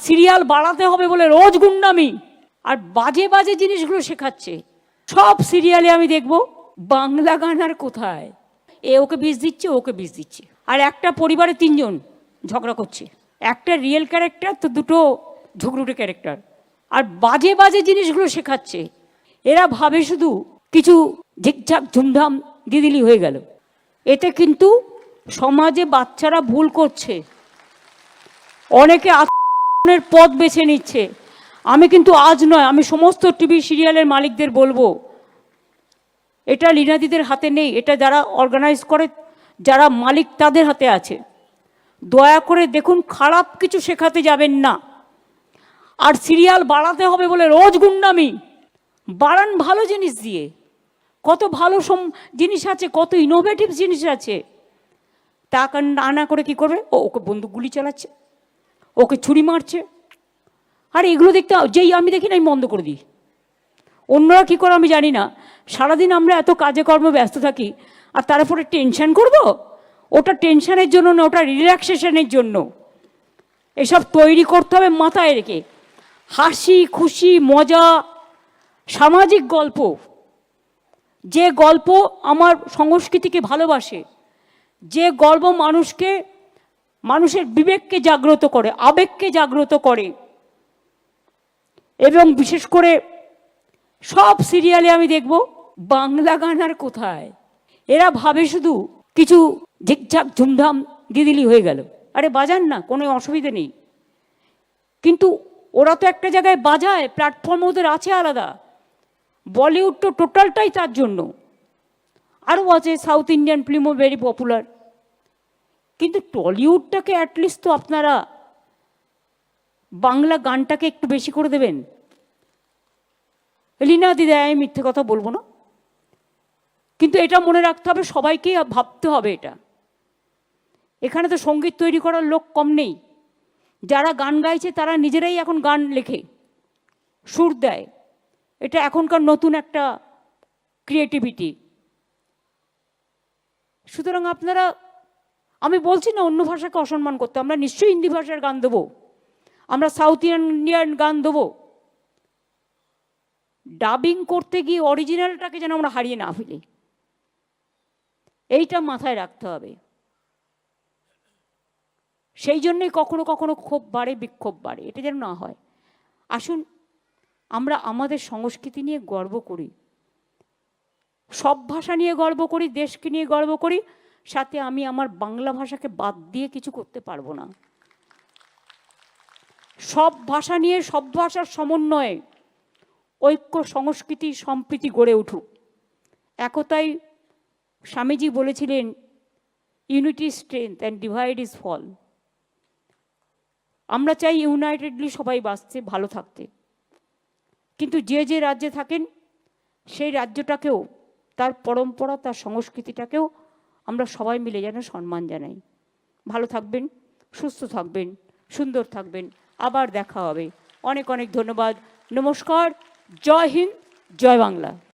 Serial বাড়াতে হবে বলে রোজ গুন্ডামি। আর বাজে বাজে জিনিসগুলো শেখাচ্ছে। সব সিরিয়ালে আমি দেখব বাংলা গান আর কোথায়। এ ওকে বিষ দিচ্ছে, ওকে বিষ দিচ্ছে। আর একটা পরিবারে তিনজন ঝগড়া করছে। একটা রিয়েল ক্যারেক্টার তো দুটো ঝগড়ুটে ক্যারেক্টার আর বাজে বাজে জিনিসগুলো শেখাচ্ছে। এরা ভাবে শুধু কিছু ঝিকঝাক ঝুমধাম দিদিলি হয়ে গেল। এতে কিন্তু সমাজে বাচ্চারা ভুল করছে। অনেকে পথ বেছে নিচ্ছে। আমি কিন্তু আজ নয়, আমি সমস্ত টিভি সিরিয়ালের মালিকদের বলব, এটা লীনাদিদের হাতে নেই, এটা যারা অর্গানাইজ করে, যারা মালিক তাদের হাতে আছে। দয়া করে দেখুন, খারাপ কিছু শেখাতে যাবেন না। আর সিরিয়াল বাড়াতে হবে বলে রোজ গুন্ডামি। বাড়ান ভালো জিনিস দিয়ে। কত ভালো সম, জিনিস আছে, কত ইনোভেটিভ জিনিস আছে। তা না করে কি করবে? ও, ওকে বন্দুক গুলি চালাচ্ছে। ওকে ছুরি মারছে। আর এগুলো দেখতে যেই আমি দেখি না, আমি বন্ধ করে দিই। অন্যরা কী করে আমি জানি না। সারাদিন আমরা এত কাজে কর্ম ব্যস্ত থাকি, আর তারপরে টেনশন করব? ওটা টেনশনের জন্য না, ওটা রিল্যাক্সেশনের জন্য। এসব তৈরি করতে হবে মাথায় রেখে। হাসি, খুশি, মজা, সামাজিক গল্প। যে গল্প আমার সংস্কৃতিকে ভালোবাসে, যে গল্প মানুষকে মানুষের বিবেককে জাগ্রত করে, আবেগকে জাগ্রত করে। এবং বিশেষ করে সব সিরিয়ালে আমি দেখব বাংলা গান আর কোথায়? এরা ভাবে শুধু কিছু ঝিকঝাক ঝুমধাম দিদিলি হয়ে গেল। আরে বাজান না, কোনো অসুবিধে নেই। কিন্তু ওরা তো একটা জায়গায় বাজায় প্ল্যাটফর্ম ওদের আছে আলাদা। বলিউড তো টোটালটাই তার জন্য। আরও আছে সাউথ ইন্ডিয়ান ফিল্মও ভেরি পপুলার কিন্তু টলিউডটাকে অ্যাটলিস্ট তো আপনারা বাংলা গানটাকে একটু বেশি করে দেবেন। লীনা দিদি, আমি মিথ্যে কথা বলব না। কিন্তু এটা মনে রাখতে হবে, সবাইকে ভাবতে হবে এটা। এখানে তো সংগীত তৈরি করার লোক কম নেই। যারা গান গাইছে, তারা নিজেরাই এখন গান লেখে, সুর দেয়। এটা এখনকার নতুন একটা ক্রিয়েটিভিটি সুতরাং আপনারা আমি বলছি না অন্য ভাষাকে অসম্মান করতে, আমরা নিশ্চয়ই হিন্দি ভাষার গান দেবো। আমরা সাউথ ইন্ডিয়ান গান দেবো। ডাবিং করতে গিয়ে অরিজিনালটাকে যেন আমরা হারিয়ে না ফেলি। এইটা মাথায় রাখতে হবে। সেই জন্যই কখনো কখনো ক্ষোভ বাড়ে, বিক্ষোভ বাড়ে, এটা যেন না হয়। আসুন, আমরা আমাদের সংস্কৃতি নিয়ে গর্ব করি। সব ভাষা নিয়ে গর্ব করি, দেশকে নিয়ে গর্ব করি সাথে আমি আমার বাংলা ভাষাকে বাদ দিয়ে কিছু করতে পারব না। সব ভাষা নিয়ে, সব ভাষার সমন্বয়ে ঐক্য, সংস্কৃতি, সম্প্রীতি গড়ে উঠুক। একতাই স্বামীজি বলেছিলেন unity strength and divide is fall আমরা চাই ইউনাইটেডলি সবাই বাঁচতে, ভালো থাকতে। কিন্তু যে যে রাজ্যে থাকেন, সেই রাজ্যটাকেও, তার পরম্পরা, তার সংস্কৃতিটাকেও আমরা সবাই মিলে যেন সম্মান জানাই। ভালো থাকবেন, সুস্থ থাকবেন, সুন্দর থাকবেন। আবার দেখা হবে। অনেক অনেক ধন্যবাদ। নমস্কার। জয় হিন্দ, জয় বাংলা।